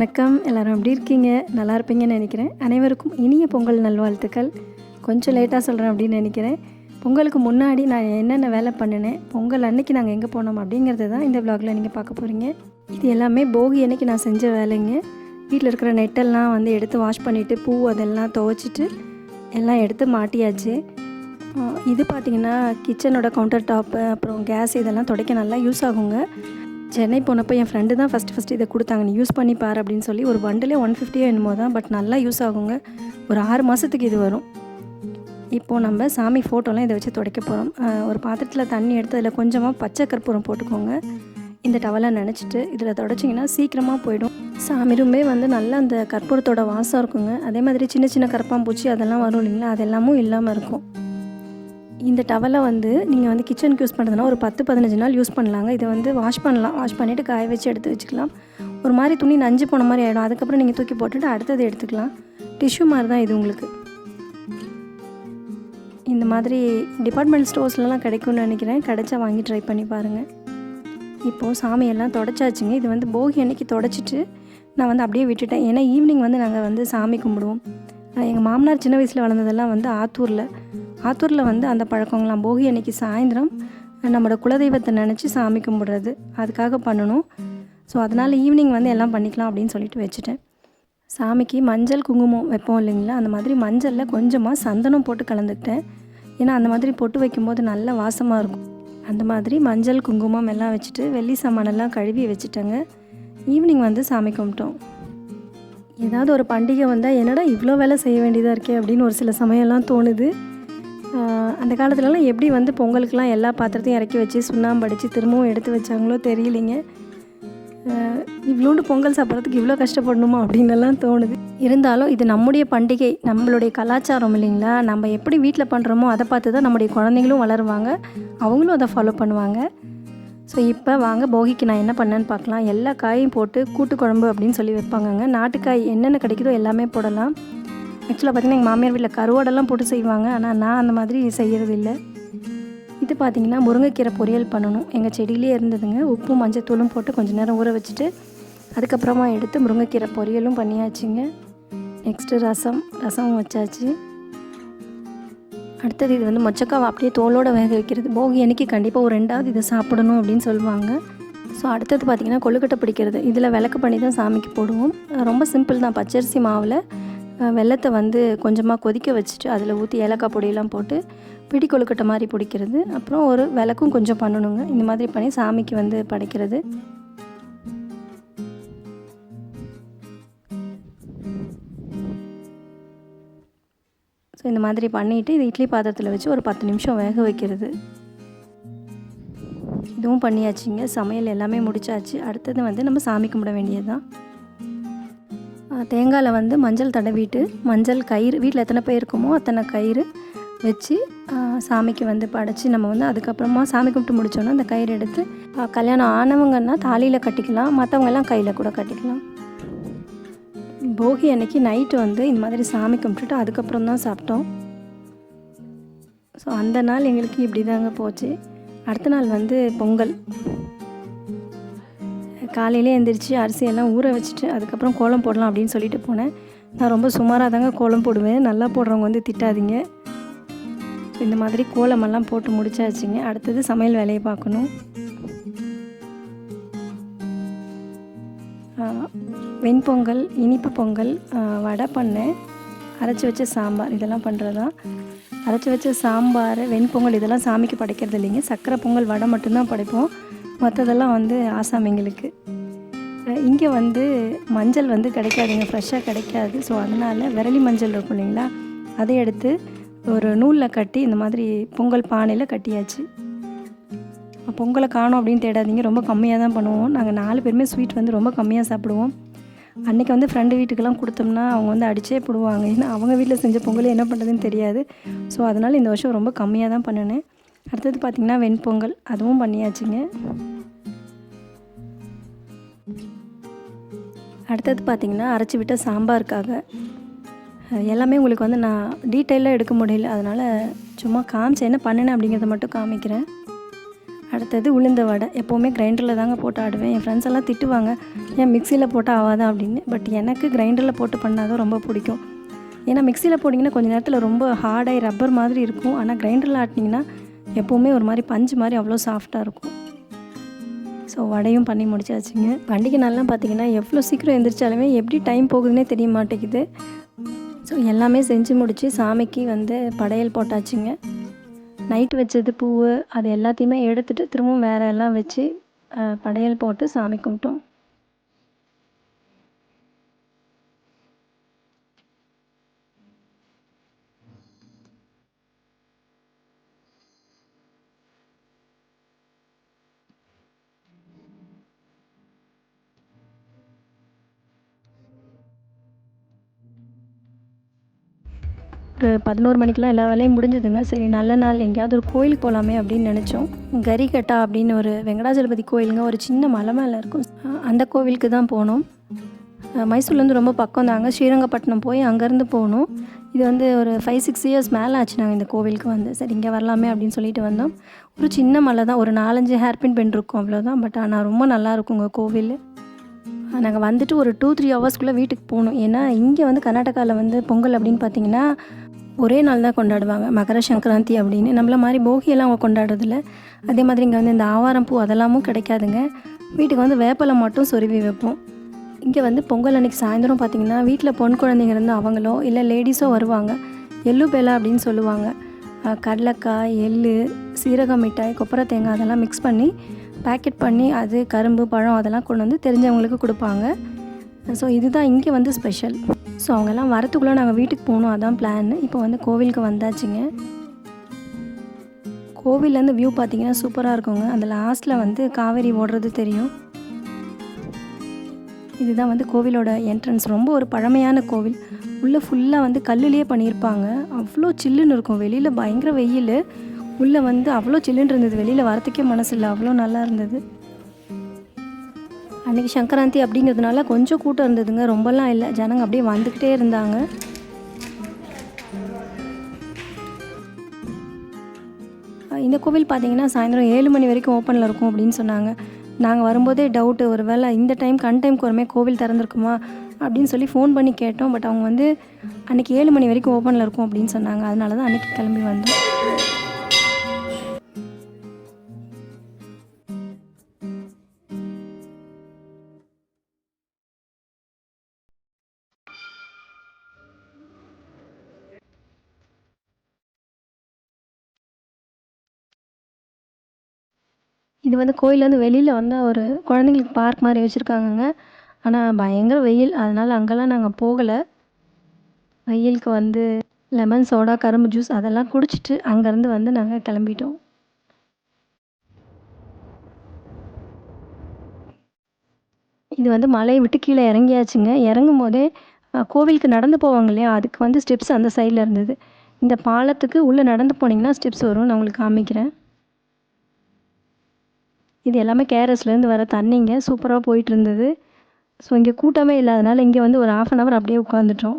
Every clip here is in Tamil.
வணக்கம். எல்லாரும் எப்படி இருக்கீங்க? நல்லா இருப்பீங்கன்னு நினைக்கிறேன். அனைவருக்கும் இனிய பொங்கல் நல்வாழ்த்துக்கள். கொஞ்சம் லேட்டாக சொல்கிறேன் அப்படின்னு நினைக்கிறேன். பொங்கலுக்கு முன்னாடி நான் என்னென்ன வேலை பண்ணினேன்? பொங்கல் அன்னைக்கு நாங்கள் எங்கே போனோம் அப்படிங்கிறது தான் இந்த vlogல நீங்கள் பார்க்க போகிறீங்க இது எல்லாமே போகி அன்னைக்கு நான் செஞ்ச வேலைங்க. வீட்டில் இருக்கிற நெட்டெல்லாம் வந்து எடுத்து வாஷ் பண்ணிவிட்டு பூ அதெல்லாம் துவைச்சிட்டு எல்லாம் எடுத்து மாட்டியாச்சு. இது பார்த்திங்கன்னா கிச்சனோட கவுண்டர் டாப்பு அப்புறம் கேஸ் இதெல்லாம் துடைக்க நல்லா யூஸ் ஆகுங்க. சென்னை போனப்போ என் ஃப்ரெண்டு தான் ஃபஸ்ட்டு ஃபஸ்ட்டு இதை கொடுத்தாங்க. நீ யூஸ் பண்ணி பாரு அப்படின்னு சொல்லி ஒரு பண்டிலே ஒன் ஃபிஃப்டியோ என்னமோ தான் பட் நல்லா யூஸ் ஆகுங்க. ஒரு ஆறு மாதத்துக்கு இது வரும். இப்போது நம்ம சாமி ஃபோட்டோலாம் இதை வச்சு துடைக்க போகிறோம் ஒரு பாத்திரத்தில் தண்ணி எடுத்து அதில் கொஞ்சமாக பச்சை கற்பூரம் போட்டுக்கோங்க. இந்த டவலை நினச்சிட்டு இதில் தொடச்சிங்கன்னா சீக்கிரமாக போயிடும். சாமி ரூமே வந்து நல்லா அந்த கற்பூரத்தோட வாசம் இருக்குங்க. அதே மாதிரி சின்ன சின்ன கரப்பாம்பூச்சி அதெல்லாம் வரும் இல்லைங்களா? அதெல்லாமும் இல்லாமல் இருக்கும். இந்த டவலை வந்து நீங்கள் வந்து கிச்சனுக்கு யூஸ் பண்ணுறதுனா ஒரு பத்து பதினஞ்சு நாள் யூஸ் பண்ணலாங்க. இதை வந்து வாஷ் பண்ணலாம். வாஷ் பண்ணிவிட்டு காய வச்சு எடுத்து வச்சுக்கலாம். ஒரு மாதிரி துணி நஞ்சு போன மாதிரி ஆகிடும் அதுக்கப்புறம் நீங்கள் தூக்கி போட்டுட்டு அடுத்தது எடுத்துக்கலாம். டிஷ்யூ மாதிரி தான் இது உங்களுக்கு. இந்த மாதிரி டிபார்ட்மெண்ட் ஸ்டோர்ஸ்லலாம் கிடைக்கும்னு நினைக்கிறேன். கிடைச்சா வாங்கி ட்ரை பண்ணி பாருங்கள் இப்போது சாமியெல்லாம் தொடச்சாச்சுங்க. இது வந்து போகி அன்னைக்கு தொடச்சிட்டு நான் வந்து அப்படியே விட்டுட்டேன். ஏன்னா ஈவினிங் வந்து நாங்கள் வந்து சாமி கும்பிடுவோம். எங்கள் மாமனார் சின்ன வயசில் வளர்ந்ததெல்லாம் வந்து ஆத்தூரில். ஆத்தூரில் வந்து அந்த பழக்கங்களாம் போகி அன்னைக்கு சாயந்தரம் நம்மளோட குலதெய்வத்தை நினச்சி சாமி கும்பிட்றது அதுக்காக பண்ணணும். ஸோ அதனால் ஈவினிங் வந்து எல்லாம் பண்ணிக்கலாம் அப்படின்னு சொல்லிட்டு வச்சுட்டேன். சாமிக்கு மஞ்சள் குங்குமம் வைப்போம் இல்லைங்களா? அந்த மாதிரி மஞ்சளில் கொஞ்சமாக சந்தனம் போட்டு கலந்துக்கிட்டேன். ஏன்னா அந்த மாதிரி பொட்டு வைக்கும்போது நல்ல வாசமாக இருக்கும். அந்த மாதிரி மஞ்சள் குங்குமம் எல்லாம் வச்சுட்டு வெள்ளி சாமானெல்லாம் கழுவி வச்சுட்டேங்க. ஈவினிங் வந்து சாமி கும்பிட்டோம். ஏதாவது ஒரு பண்டிகை வந்தால் என்னடா இவ்வளோ வேலை செய்ய வேண்டியதாக இருக்கே அப்படின்னு ஒரு சில சமயம்லாம் தோணுது. அந்த காலத்துலலாம் எப்படி வந்து பொங்கலுக்கெலாம் எல்லா பாத்திரத்தையும் இறக்கி வச்சு சுண்ணாம்பு அடித்து திரும்பவும் எடுத்து வச்சாங்களோ தெரியலைங்க. இவ்வளோண்டு பொங்கல் சாப்பிட்றதுக்கு இவ்வளோ கஷ்டப்படணுமா அப்படின்னுலாம் தோணுது. இருந்தாலும் இது நம்முடைய பண்டிகை நம்மளுடைய கலாச்சாரம் இல்லைங்களா? நம்ம எப்படி வீட்டில் பண்ணுறோமோ அதை பார்த்து தான் நம்முடைய குழந்தைங்களும் வளருவாங்க அவங்களும் அதை ஃபாலோ பண்ணுவாங்க. ஸோ இப்போ வாங்க போகிக்கு நான் என்ன பண்ணேன்னு பார்க்கலாம். எல்லா காயும் போட்டு கூட்டு குழம்பு அப்படின்னு சொல்லி வைப்பாங்கங்க. நாட்டுக்காய் என்னென்ன கிடைக்குதோ எல்லாமே போடலாம். ஆக்சுவலாக பார்த்தீங்கன்னா எங்கள் மாமியார் வீட்டில் கருவாடெல்லாம் போட்டு செய்வாங்க. ஆனால் நான் அந்த மாதிரி செய்கிறது இல்லை இது பார்த்தீங்கன்னா முருங்கைக்கீரை பொரியல் பண்ணணும். எங்கள் செடியிலே இருந்ததுங்க. உப்பும் மஞ்சத்தூளும் போட்டு கொஞ்சம் நேரம் ஊற வச்சுட்டு அதுக்கப்புறமா எடுத்து முருங்கைக்கீரை பொரியலும் பண்ணியாச்சுங்க. நெக்ஸ்ட்டு ரசம். ரசமும் வச்சாச்சு. அடுத்தது இது வந்து மொச்சக்காவை அப்படியே தோலோடு வேக வைக்கிறது. போகி அன்னைக்கு கண்டிப்பாக ஒரு ரெண்டாவது இதை சாப்பிடணும் அப்படின்னு சொல்லுவாங்க. ஸோ அடுத்தது பார்த்திங்கன்னா கொழுக்கட்டை பிடிக்கிறது. இதில் விளக்கு பண்ணி தான் சாமிக்கு போடுவோம். ரொம்ப சிம்பிள் தான். பச்சரிசி மாவில் வெள்ளத்தை வெல்லத்தை வந்து கொஞ்சமாக கொதிக்க வச்சுட்டு அதில் ஊற்றி ஏலக்காய் பொடியெல்லாம் போட்டு பிடி கொழுக்கட்டை மாதிரி பிடிக்கிறது. அப்புறம் ஒரு விளக்கும் கொஞ்சம் பண்ணணுங்க. இந்த மாதிரி பண்ணி சாமிக்கு வந்து படைக்கிறது. ஸோ இந்த மாதிரி பண்ணிவிட்டு இது இட்லி பாத்திரத்தில் வச்சு ஒரு பத்து நிமிஷம் வேக வைக்கிறது. இதுவும் பண்ணியாச்சுங்க. சமையல் எல்லாமே முடிச்சாச்சு. அடுத்தது வந்து நம்ம சாமி கும்பிட வேண்டியது தான் தேங்காயில் வந்து மஞ்சள் தடவிட்டு மஞ்சள் கயிறு வீட்டில் எத்தனை பேர் இருக்குமோ அத்தனை கயிறு வச்சு சாமிக்கு வந்து படைச்சி நம்ம வந்து அதுக்கப்புறமா சாமி கும்பிட்டு முடித்தோன்னா அந்த கயிறு எடுத்து கல்யாணம் ஆனவங்கன்னா தாலியில் கட்டிக்கலாம் மற்றவங்கெல்லாம் கையில் கூட கட்டிக்கலாம். போகி அன்னைக்கு நைட்டு வந்து இந்த மாதிரி சாமி கும்பிட்டுட்டு அதுக்கப்புறம் தான் சாப்பிட்டோம். ஸோ அந்த நாள் எங்களுக்கு இப்படி தாங்க போச்சு. அடுத்த நாள் வந்து பொங்கல். காலையிலே எந்திரிச்சு அரிசியெல்லாம் ஊற வச்சுட்டு அதுக்கப்புறம் கோலம் போடலாம் அப்படின்னு சொல்லிட்டு போனேன். நான் ரொம்ப சுமாராக தாங்க கோலம் போடுவேன். நல்லா போடுறவங்க வந்து திட்டாதீங்க. இந்த மாதிரி கோலமெல்லாம் போட்டு முடிச்சாச்சுங்க. அடுத்தது சமையல் வேலையை பார்க்கணும். வெண்பொங்கல் இனிப்பு பொங்கல் வடை பண்ணேன் அரைச்சி வச்ச சாம்பார் இதெல்லாம் பண்ணுறதா அரைச்சி வச்ச சாம்பார் வெண்பொங்கல் இதெல்லாம் சாமிக்கு படைக்கிறது இல்லைங்க. சக்கரை பொங்கல் வடை மட்டும்தான் படைப்போம். மற்றதெல்லாம் வந்து ஆசாமிங்களுக்கு இங்கே வந்து மஞ்சள் வந்து கிடைக்காதுங்க ஃப்ரெஷ்ஷாக கிடைக்காது. ஸோ அதனால் விரலி மஞ்சள் இருக்கும் இல்லைங்களா? அதை எடுத்து ஒரு நூலில் கட்டி இந்த மாதிரி பொங்கல் பானையில் கட்டியாச்சு. பொங்கலை காணோம் அப்படின்னு தேடாதீங்க ரொம்ப கம்மியாக தான் பண்ணுவோம். நாங்கள் நாலு பேருமே ஸ்வீட் வந்து ரொம்ப கம்மியாக சாப்பிடுவோம். அன்றைக்கி வந்து ஃப்ரெண்டு வீட்டுக்கெல்லாம் கொடுத்தோம்னா அவங்க வந்து அடிச்சே போடுவாங்க. ஏன்னா அவங்க வீட்டில் செஞ்ச பொங்கல் என்ன பண்ணுறதுன்னு தெரியாது. ஸோ அதனால் இந்த வருஷம் ரொம்ப கம்மியாக தான் பண்ணினேன். அடுத்தது பார்த்திங்கன்னா வெண்பொங்கல். அதுவும் பண்ணியாச்சுங்க. அடுத்தது பார்த்திங்கன்னா அரைச்சி விட்ட சாம்பாருக்காக. எல்லாமே உங்களுக்கு வந்து நான் டீட்டெயிலாக எடுக்க முடியல. அதனால் சும்மா காமிச்சேன் என்ன பண்ணினேன் அப்படிங்கிறத மட்டும் காமிக்கிறேன். அடுத்தது உளுந்த வடை. எப்போவுமே கிரைண்டரில் தாங்க போட்டு ஆடுவேன். என் ஃப்ரெண்ட்ஸ் எல்லாம் திட்டுவாங்க ஏன் மிக்சியில் போட்டு ஆகாதா அப்படின்னு. பட் எனக்கு கிரைண்டரில் போட்டு பண்ணாதான் ரொம்ப பிடிக்கும். ஏன்னா மிக்சியில் போட்டிங்கன்னா கொஞ்சம் நேரத்தில் ரொம்ப ஹார்டாகி ரப்பர் மாதிரி இருக்கும். ஆனால் கிரைண்டரில் ஆட்டினீங்கன்னா எப்போவுமே ஒரு மாதிரி பஞ்சு மாதிரி அவ்வளோ சாஃப்டாக இருக்கும். ஸோ வடையும் பண்ணி முடிச்சாச்சுங்க. பண்டிகை நாள்லாம் பார்த்தீங்கன்னா எவ்வளோ சீக்கிரம் எந்திரிச்சாலுமே எப்படி டைம் போகுதுன்னே தெரிய மாட்டேங்குது. ஸோ எல்லாமே செஞ்சு முடித்து சாமிக்கு வந்து படையல் போட்டாச்சுங்க. நைட் வச்சது பூவு அது எல்லாத்தையுமே எடுத்துகிட்டு திரும்பவும் வேறு எல்லாம் வச்சு படையல் போட்டு சாமி கும்பிட்டோம். ஒரு பதினோரு மணிக்கெலாம் எல்லா வேலையும் முடிஞ்சதுங்க. சரி நல்ல நாள். எங்கேயாவது ஒரு கோயிலுக்கு போகலாமே அப்படின்னு நினச்சோம். கரிகட்டா அப்படின்னு ஒரு வெங்கடாஜலபதி கோயிலுங்க. ஒரு சின்ன மலை மேலே இருக்கும். அந்த கோவிலுக்கு தான் போனோம். மைசூர்லேருந்து ரொம்ப பக்கம் தாங்க. ஸ்ரீரங்கப்பட்டினம் போய் அங்கேருந்து போகணும் இது வந்து ஒரு ஃபைவ் சிக்ஸ் இயர்ஸ் மேலே ஆச்சு நாங்கள் இந்த கோவிலுக்கு வந்து. சரி இங்கே வரலாமே அப்படின்னு சொல்லிட்டு வந்தோம். ஒரு சின்ன மலை தான். ஒரு நாலஞ்சு ஹேர்பின் பென் இருக்கும் அவ்வளோதான் பட் ஆனால் ரொம்ப நல்லா இருக்குங்க கோவில். நாங்கள் வந்துட்டு ஒரு டூ த்ரீ ஹவர்ஸ்க்குள்ளே வீட்டுக்கு போகணும் ஏன்னா இங்கே வந்து கர்நாடகாவில் வந்து பொங்கல் அப்படின்னு பார்த்தீங்கன்னா ஒரே நாள் தான் கொண்டாடுவாங்க. மகர சங்கராந்தி அப்படின்னு. நம்மள மாதிரி போகியெல்லாம் அவங்க கொண்டாடுறதில்ல. அதே மாதிரி இங்கே வந்து இந்த ஆவாரம் பூ அதெல்லாமும் கிடைக்காதுங்க. வீட்டுக்கு வந்து வேப்பலை மட்டும் சொருவி வைப்போம். இங்கே வந்து பொங்கல் அன்னைக்கு சாயந்தரம் பார்த்தீங்கன்னா வீட்டில் பொன் குழந்தைங்க இருந்து அவங்களோ இல்லை லேடிஸோ வருவாங்க. எள்ளு பேலா அப்படின்னு சொல்லுவாங்க. கடலக்காய் எள்ளு சீரக மிட்டாய் கொப்பரை தேங்காய் அதெல்லாம் மிக்ஸ் பண்ணி பேக்கெட் பண்ணி அது கரும்பு பழம் அதெல்லாம் கொண்டு வந்து தெரிஞ்சவங்களுக்கு கொடுப்பாங்க. ஸோ இதுதான் இங்கே வந்து ஸ்பெஷல் ஸோ அவங்கெல்லாம் வரத்துக்குள்ளே நாங்கள் வீட்டுக்கு போகணும் அதான் பிளான் இப்போ வந்து கோவிலுக்கு வந்தாச்சுங்க. கோவிலேருந்து வியூ பார்த்தீங்கன்னா சூப்பராக இருக்குங்க. அந்த லாஸ்ட்டில் வந்து காவேரி ஓடுறது தெரியும். இதுதான் வந்து கோவிலோட என்ட்ரன்ஸ் ரொம்ப ஒரு பழமையான கோவில். உள்ளே ஃபுல்லாக வந்து கல்லுலேயே பண்ணியிருப்பாங்க. அவ்வளோ சில்லுன்னு இருக்கும். வெளியில் பயங்கர வெயில். உள்ளே வந்து அவ்வளோ சில்லுன்னு இருந்தது. வெளியில் வரத்துக்கே மனசு இல்லை அவ்வளோ நல்லா இருந்தது. அன்றைக்கி சங்கராந்தி அப்படிங்கிறதுனால கொஞ்சம் கூட்டம் இருந்ததுங்க. ரொம்பலாம் இல்லை. ஜனங்க அப்படியே வந்துக்கிட்டே இருந்தாங்க. இந்த கோவில் பார்த்தீங்கன்னா சாயந்தரம் ஏழு மணி வரைக்கும் ஓப்பனில் இருக்கும் அப்படின்னு சொன்னாங்க. நாங்கள் வரும்போதே டவுட்டு ஒரு வேளை இந்த டைம் கண் டைம்க்கு வரமே கோவில் திறந்துருக்குமா அப்படின்னு சொல்லி ஃபோன் பண்ணி கேட்டோம். பட் அவங்க வந்து அன்றைக்கி ஏழு மணி வரைக்கும் ஓப்பனில் இருக்கும் அப்படின்னு சொன்னாங்க. அதனால தான் அன்றைக்கி கிளம்பி வந்தோம். இது வந்து கோயிலேருந்து வெளியில் வந்தால் ஒரு குழந்தைங்களுக்கு பார்க் மாதிரி வச்சுருக்காங்கங்க. ஆனால் பயங்கர வெயில். அதனால் அங்கெல்லாம் நாங்கள் போகலை. வெயிலுக்கு வந்து லெமன் சோடா கரும்பு ஜூஸ் அதெல்லாம் குடிச்சிட்டு அங்கேருந்து வந்து நாங்கள் கிளம்பிட்டோம். இது வந்து மலையை விட்டு கீழே இறங்கியாச்சுங்க. இறங்கும் போதே கோவிலுக்கு நடந்து போவாங்க இல்லையா? அதுக்கு வந்து ஸ்டெப்ஸ் அந்த சைடில் இருந்தது. இந்த பாலத்துக்கு உள்ளே நடந்து போனீங்கன்னா ஸ்டெப்ஸ் வரும் நான் உங்களுக்கு காமிக்கிறேன். இது எல்லாமே கேரஸ்லேருந்து வர தண்ணிங்க சூப்பராக போயிட்டுருந்தது. ஸோ இங்கே கூட்டமே இல்லாதனால இங்கே வந்து ஒரு ஆஃப் அன் ஹவர் அப்படியே உட்காந்துட்டோம்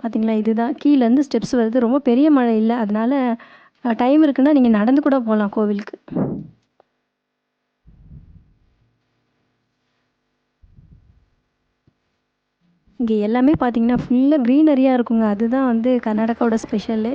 பார்த்தீங்களா இதுதான். கீழேருந்து ஸ்டெப்ஸ் வருது. ரொம்ப பெரிய மழை இல்லை. அதனால் டைம் இருக்குன்னா நீங்கள் நடந்து கூட போகலாம் கோவிலுக்கு. இங்கே எல்லாமே பார்த்தீங்கன்னா ஃபுல்லாக க்ரீனரியாக இருக்குங்க. அதுதான் வந்து கர்நாடகாவோட ஸ்பெஷலு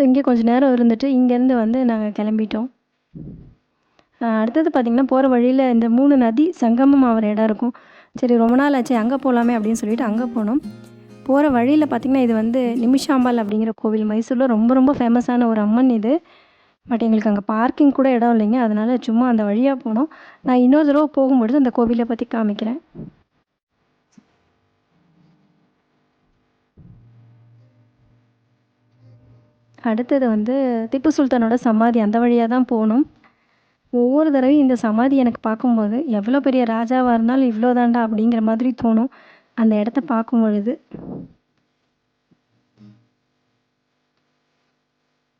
ஸோ இங்கே கொஞ்சம் நேரம் இருந்துட்டு இங்கேருந்து வந்து நாங்கள் கிளம்பிட்டோம். அடுத்தது பார்த்திங்கன்னா போகிற வழியில் இந்த மூணு நதி சங்கமம் ஆகிற இடம் இருக்கும். சரி ரொம்ப நாள் ஆச்சு அங்கே போகலாமே அப்படின்னு சொல்லிட்டு அங்கே போனோம். போகிற வழியில் பார்த்திங்கன்னா இது வந்து நிமிஷாம்பால் அப்படிங்கிற கோவில். மைசூரில் ரொம்ப ரொம்ப ஃபேமஸான ஒரு அம்மன் இது. பட் எங்களுக்கு அங்கே பார்க்கிங் கூட இடம் இல்லைங்க. அதனால சும்மா அந்த வழியாக போனோம். நான் இன்னொரு தடவை போகும்பொழுது அந்த கோவிலை பற்றி காமிக்கிறேன். அடுத்தது வந்து திப்பு சுல்தானோட சமாதி அந்த வழியாக தான் போகணும். ஒவ்வொரு தடவையும் இந்த சமாதி எனக்கு பார்க்கும்போது எவ்வளோ பெரிய ராஜாவாக இருந்தாலும் இவ்வளோ தாண்டா அப்படிங்கிற மாதிரி தோணும். அந்த இடத்த பார்க்கும் பொழுது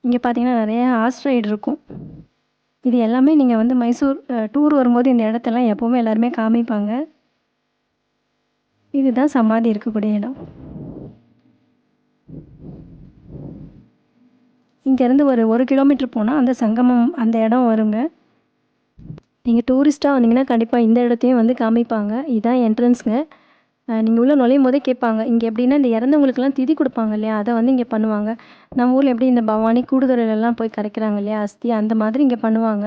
இங்கே பார்த்தீங்கன்னா நிறைய ஹார்ஸ் ரைடு இருக்கும். இது எல்லாமே நீங்கள் வந்து மைசூர் டூர் வரும்போது இந்த இடத்தெல்லாம் எப்போவுமே எல்லாருமே காமிப்பாங்க. இதுதான் சமாதி இருக்கக்கூடிய இடம். இங்கேருந்து ஒரு ஒரு கிலோமீட்டர் போனால் அந்த சங்கமம் அந்த இடம் வருங்க. நீங்கள் டூரிஸ்ட்டாக வந்தீங்கன்னா கண்டிப்பாக இந்த இடத்தையும் வந்து காமிப்பாங்க. இதுதான் என்ட்ரன்ஸுங்க. நீங்கள் உள்ளே நுழையும் போதே கேட்பாங்க. இங்கே எப்படின்னா இந்த இறந்தவங்களுக்குலாம் திதி கொடுப்பாங்க இல்லையா? அதை வந்து இங்கே பண்ணுவாங்க. நம்ம ஊரில் எப்படி இந்த பவானி கூடுதுறையிலலாம் போய் கரைக்கிறாங்க இல்லையா? அஸ்தி அந்த மாதிரி இங்கே பண்ணுவாங்க.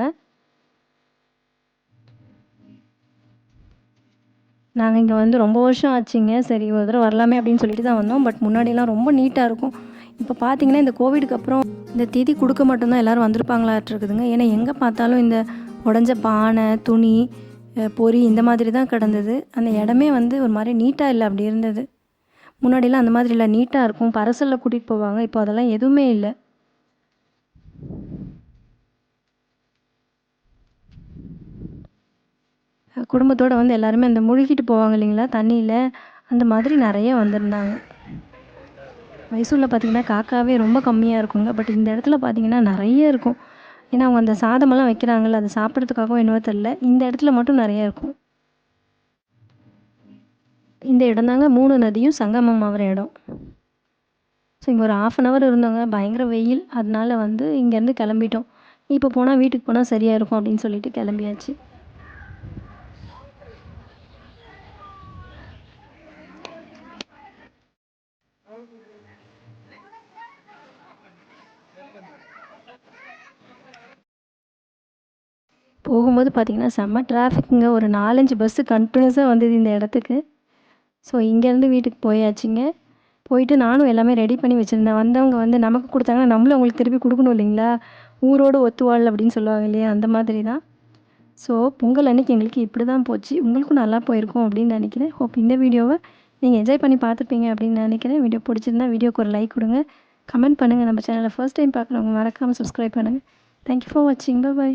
நாங்கள் இங்கே வந்து ரொம்ப வருஷம் ஆச்சுங்க. சரி ஒரு தடவை வரலாமே அப்படின்னு சொல்லிட்டு தான் வந்தோம். பட் முன்னாடியெல்லாம் ரொம்ப நீட்டாக இருக்கும். இப்போ பார்த்தீங்கன்னா இந்த கோவிடுக்கு அப்புறம் இந்த திதி கொடுக்க மட்டும்தான் எல்லோரும் வந்திருப்பாங்களாட்டிருக்குதுங்க ஏன்னா எங்கே பார்த்தாலும் இந்த உடஞ்ச பானை துணி பொறி இந்த மாதிரி தான் கிடந்தது. அந்த இடமே வந்து ஒரு மாதிரி நீட்டாக இல்லை அப்படி இருந்தது. முன்னாடிலாம் அந்த மாதிரி இல்லை நீட்டாக இருக்கும். பரசலில் கூட்டிகிட்டு போவாங்க. இப்போ அதெல்லாம் எதுவுமே இல்லை. குடும்பத்தோடு வந்து எல்லாருமே அந்த முழுகிட்டு போவாங்க இல்லைங்களா? தண்ணியில் அந்த மாதிரி நிறைய வந்திருந்தாங்க. மைசூரில் பார்த்திங்கன்னா காக்காவே ரொம்ப கம்மியாக இருக்குங்க. பட் இந்த இடத்துல பார்த்தீங்கன்னா நிறைய இருக்கும். ஏன்னா அவங்க அந்த சாதமெல்லாம் வைக்கிறாங்கல்ல அதை சாப்பிட்றதுக்காகவும் என்னவோ தெரில இந்த இடத்துல மட்டும் நிறைய இருக்கும். இந்த இடம் தாங்க மூணு நதியும் சங்கமம் ஆகிற இடம். ஸோ இங்கே ஒரு ஆஃப் அன் ஹவர் இருந்தோங்க. பயங்கர வெயில். அதனால வந்து இங்கேருந்து கிளம்பிட்டோம். இப்போ போனால் வீட்டுக்கு போனால் சரியாக இருக்கும் அப்படின்னு சொல்லிட்டு கிளம்பியாச்சு. போகும்போது பார்த்தீங்கன்னா செம்ம டிராஃபிக்குங்க ஒரு நாலஞ்சு பஸ்ஸு கண்டினியூஸாக வந்தது இந்த இடத்துக்கு. ஸோ இங்கேருந்து வீட்டுக்கு போயாச்சுங்க. போயிட்டு நானும் எல்லாமே ரெடி பண்ணி வச்சுருந்தேன். வந்தவங்க வந்து நமக்கு கொடுத்தாங்கன்னா நம்மளும் அவங்களுக்கு திருப்பி கொடுக்கணும் இல்லைங்களா? ஊரோடு ஒத்துவாள் அப்படின்னு சொல்லுவாங்க இல்லையா? அந்த மாதிரி தான் ஸோ பொங்கல் அன்றைக்கி எங்களுக்கு இப்படி தான் போச்சு. உங்களுக்கும் நல்லா போயிருக்கும் அப்படின்னு நினைக்கிறேன். ஹோப் இந்த வீடியோவை நீங்கள் என்ஜாய் பண்ணி பார்த்துப்பீங்க அப்படின்னு நினைக்கிறேன். வீடியோ பிடிச்சிருந்தா வீடியோக்கு ஒரு லைக் கொடுங்க. கமெண்ட் பண்ணுங்கள் நம்ம சேனலை ஃபர்ஸ்ட் டைம் பார்க்குறவங்க மறக்காமல் சப்ஸ்கிரைப் பண்ணுங்கள் தேங்க்யூ ஃபார் வாட்சிங் பை